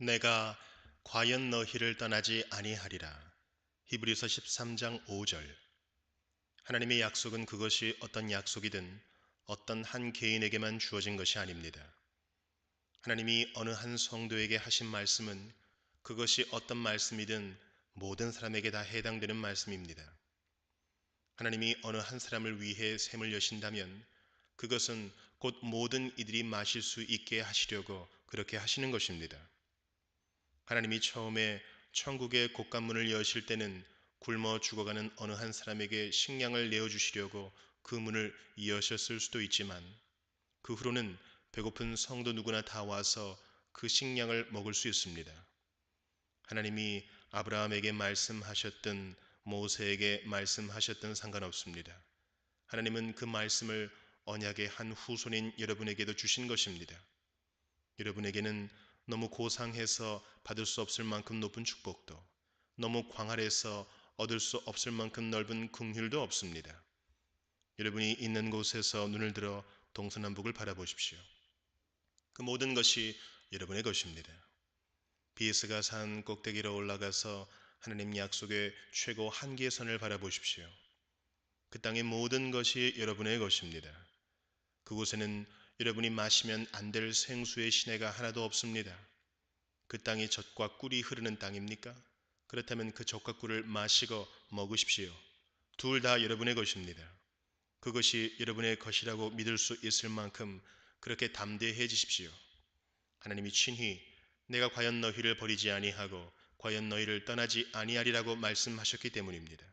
내가 과연 너희를 떠나지 아니하리라. 히브리서 13장 5절. 하나님의 약속은 그것이 어떤 약속이든 어떤 한 개인에게만 주어진 것이 아닙니다. 하나님이 어느 한 성도에게 하신 말씀은 그것이 어떤 말씀이든 모든 사람에게 다 해당되는 말씀입니다. 하나님이 어느 한 사람을 위해 샘을 여신다면 그것은 곧 모든 이들이 마실 수 있게 하시려고 그렇게 하시는 것입니다. 하나님이 처음에 천국의 곳간문을 여실 때는 굶어 죽어가는 어느 한 사람에게 식량을 내어주시려고 그 문을 여셨을 수도 있지만 그 후로는 배고픈 성도 누구나 다 와서 그 식량을 먹을 수 있습니다. 하나님이 아브라함에게 말씀하셨든 모세에게 말씀하셨든 상관없습니다. 하나님은 그 말씀을 언약의 한 후손인 여러분에게도 주신 것입니다. 여러분에게는 너무 고상해서 받을 수 없을 만큼 높은 축복도 너무 광활해서 얻을 수 없을 만큼 넓은 긍휼도 없습니다. 여러분이 있는 곳에서 눈을 들어 동서남북을 바라보십시오. 그 모든 것이 여러분의 것입니다. 비스가 산 꼭대기로 올라가서 하나님 약속의 최고 한계의 선을 바라보십시오. 그 땅의 모든 것이 여러분의 것입니다. 그곳에는 여러분이 마시면 안 될 생수의 시내가 하나도 없습니다. 그 땅이 젖과 꿀이 흐르는 땅입니까? 그렇다면 그 젖과 꿀을 마시고 먹으십시오. 둘 다 여러분의 것입니다. 그것이 여러분의 것이라고 믿을 수 있을 만큼 그렇게 담대해지십시오. 하나님이 친히 내가 과연 너희를 버리지 아니하고 과연 너희를 떠나지 아니하리라고 말씀하셨기 때문입니다.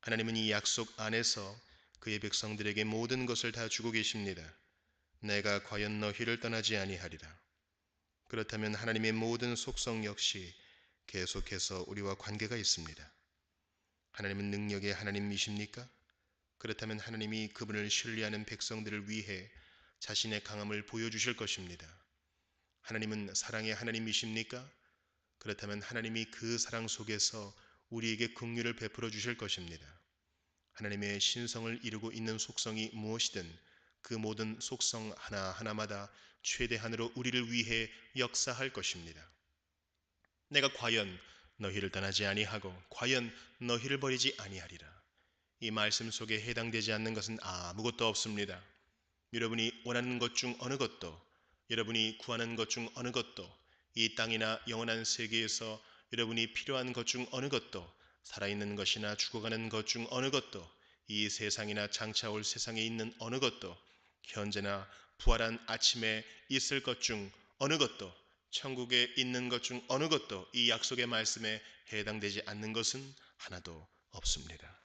하나님은 이 약속 안에서 그의 백성들에게 모든 것을 다 주고 계십니다. 내가 과연 너희를 떠나지 아니하리라. 그렇다면 하나님의 모든 속성 역시 계속해서 우리와 관계가 있습니다. 하나님은 능력의 하나님이십니까? 그렇다면 하나님이 그분을 신뢰하는 백성들을 위해 자신의 강함을 보여주실 것입니다. 하나님은 사랑의 하나님이십니까? 그렇다면 하나님이 그 사랑 속에서 우리에게 긍휼을 베풀어 주실 것입니다. 하나님의 신성을 이루고 있는 속성이 무엇이든 그 모든 속성 하나하나마다 최대한으로 우리를 위해 역사할 것입니다. 내가 과연 너희를 떠나지 아니하고 과연 너희를 버리지 아니하리라. 이 말씀 속에 해당되지 않는 것은 아무것도 없습니다. 여러분이 원하는 것 중 어느 것도 여러분이 구하는 것 중 어느 것도 이 땅이나 영원한 세계에서 여러분이 필요한 것 중 어느 것도 살아있는 것이나 죽어가는 것 중 어느 것도 이 세상이나 장차 올 세상에 있는 어느 것도 현재나 부활한 아침에 있을 것 중 어느 것도 천국에 있는 것 중 어느 것도 이 약속의 말씀에 해당되지 않는 것은 하나도 없습니다.